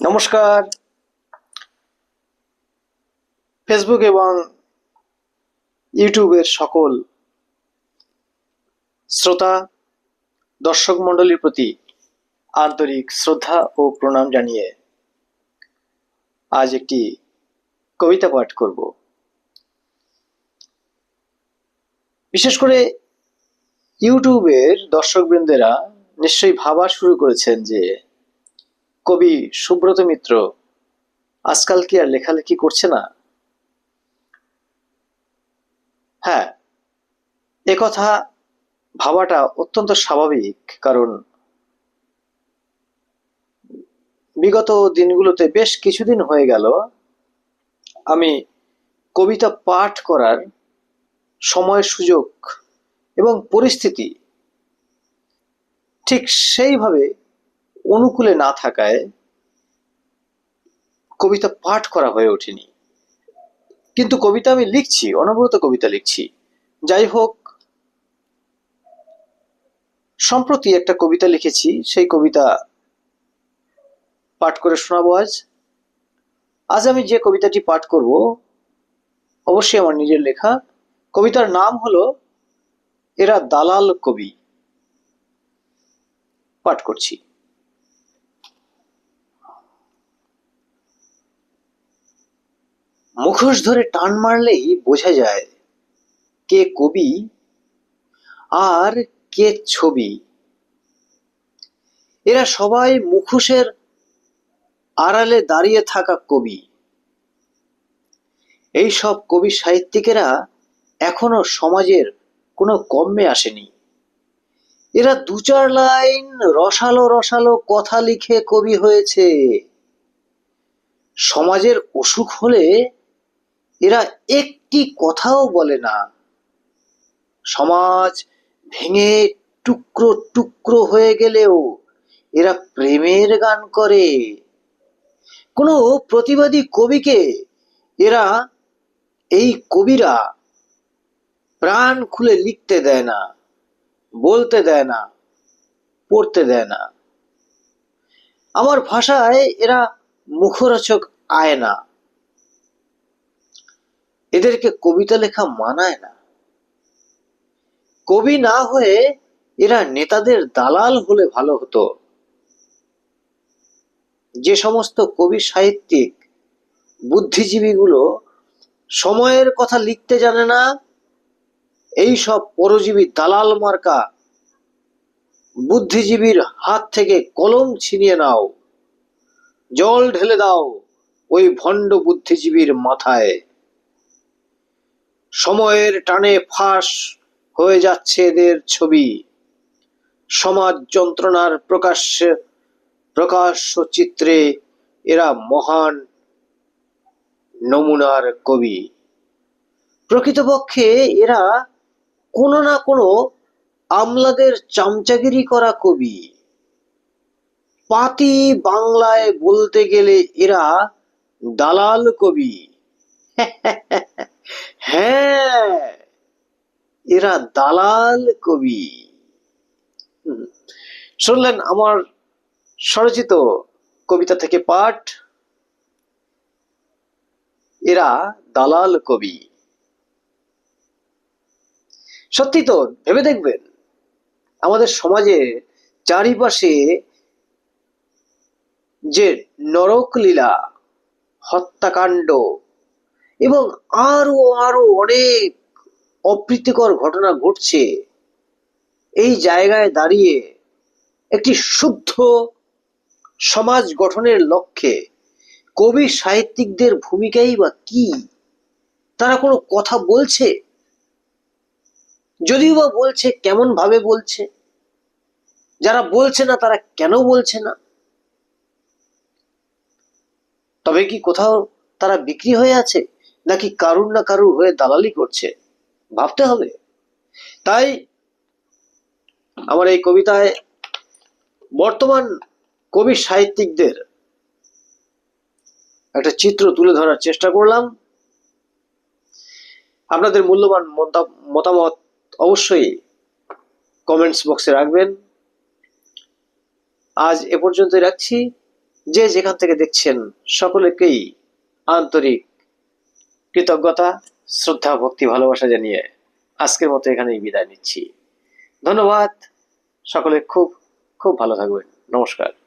নমস্কার। ফেসবুক এবং ইউটিউবের সকল শ্রোতা, দর্শক মণ্ডলীর প্রতি আন্তরিক শ্রদ্ধা ও প্রণাম জানিয়ে আজ একটি কবিতা পাঠ করব। বিশেষ করে ইউটিউবের দর্শকবৃন্দেরা নিশ্চয়ই ভাবা শুরু করেছেন যে কবি সুব্রত মিত্র, আজকাল কি আর লেখালেখি করছে না? হ্যাঁ একথা ভাবাটা অত্যন্ত স্বাভাবিক, কারণ বিগত দিনগুলোতে বেশ কিছুদিন হয়ে গেল আমি কবিতা পাঠ করার সময় সুযোগ এবং পরিস্থিতি ঠিক সেইভাবে অনুকূলে না থাকায় কবিতা পাঠ করা হয়ে ওঠেনি। কিন্তু কবিতা আমি লিখছি, অনবরত কবিতা লিখছি। যাই হোক, সম্প্রতি একটা কবিতা লিখেছি, সেই কবিতা পাঠ করে শোনাবো আজ। আজ আমি যে কবিতাটি পাঠ করব, অবশ্যই আমার নিজের লেখা। কবিতার নাম হলো, এরা দালাল কবি। পাঠ করছি। মুখোশ ধরে টান মারলেই বোঝা যায় কে কবি আর কে ছবি। এরা সবাই মুখোশের আড়ালে দাঁড়িয়ে থাকা কবি। এই সব কবি সাহিত্যিকেরা এখনও সমাজের কোনো কমে আসেনি। এরা দু চার লাইন রসালো রসালো কথা লিখে কবি হয়েছে। সমাজের অসুখ হলে এরা একটি কথাও বলে না। সমাজ ভেঙে টুকরো টুকরো হয়ে গেলেও এরা প্রেমের গান করে। কোনো প্রতিবাদী কবিকে এরা, এই কবিরা প্রাণ খুলে লিখতে দেয় না, বলতে দেয় না, পড়তে দেয় না। আমার ভাষায় এরা মুখরোচক আয় না। এদেরকে কবিতা লেখা মানায় না। কবি না হয়ে এরা নেতাদের দালাল হলে ভালো হতো। যে সমস্ত কবি সাহিত্যিক, বুদ্ধিজীবীগুলো সময়ের কথা লিখতে জানে না, এই সব পরজীবী দালাল মার্কা বুদ্ধিজীবীর হাত থেকে কলম ছিনিয়ে নাও, জল ঢেলে দাও ওই ভণ্ড বুদ্ধিজীবীর মাথায়। সময়ের টানে ফাঁস হয়ে যাচ্ছে এদের ছবি। সমাজ যন্ত্রণার প্রকাশ্যে প্রকাশ্য চিত্রে এরা মহান নমুনার কবি। প্রকৃতপক্ষে এরা কোনো না কোনো আমলাদের চামচাগিরি করা কবি। পাতি বাংলায় বলতে গেলে এরা দালাল কবি। হ্যাঁ এরা দালাল কবি। শুনলেন আমার স্বরচিত কবিতা থেকে পাঠ? এরা দালাল কবি। সত্যি তো, ভেবে দেখবেন, আমাদের সমাজে চারিপাশে যে নরকলীলা, হত্যাকাণ্ড এবং আরও আরও অনেক অপ্রীতিকর ঘটনা ঘটছে। এই জায়গায় দাঁড়িয়ে একটি শুদ্ধ সমাজ গঠনের লক্ষ্যে কবি সাহিত্যিকদের ভূমিকাই বা কি? তারা কোনো কথা বলছে? যদিও বা বলছে কেমন ভাবে বলছে? যারা বলছে না, তারা কেন বলছে না? তবে কি কোথাও তারা বিক্রি হয়ে আছে? নাকি কারুর না কারুর হয়ে দালালি করছে? ভাবতে হবে। তাই আমার এই কবিতায় বর্তমান কবি সাহিত্যিকদের একটা চিত্র তুলে ধরার চেষ্টা করলাম। আপনাদের মূল্যবান মতা- মতামত অবশ্যই কমেন্টস বক্সে রাখবেন। আজ এ পর্যন্তই রাখছি। যে যেখান থেকে দেখছেন, সকলেকেই আন্তরিক কৃতজ্ঞতা, শ্রদ্ধা, ভক্তি, ভালোবাসা জানিয়ে আজকের মতো এখানেই বিদায় নিচ্ছি। ধন্যবাদ। সকলে খুব খুব ভালো থাকবেন। নমস্কার।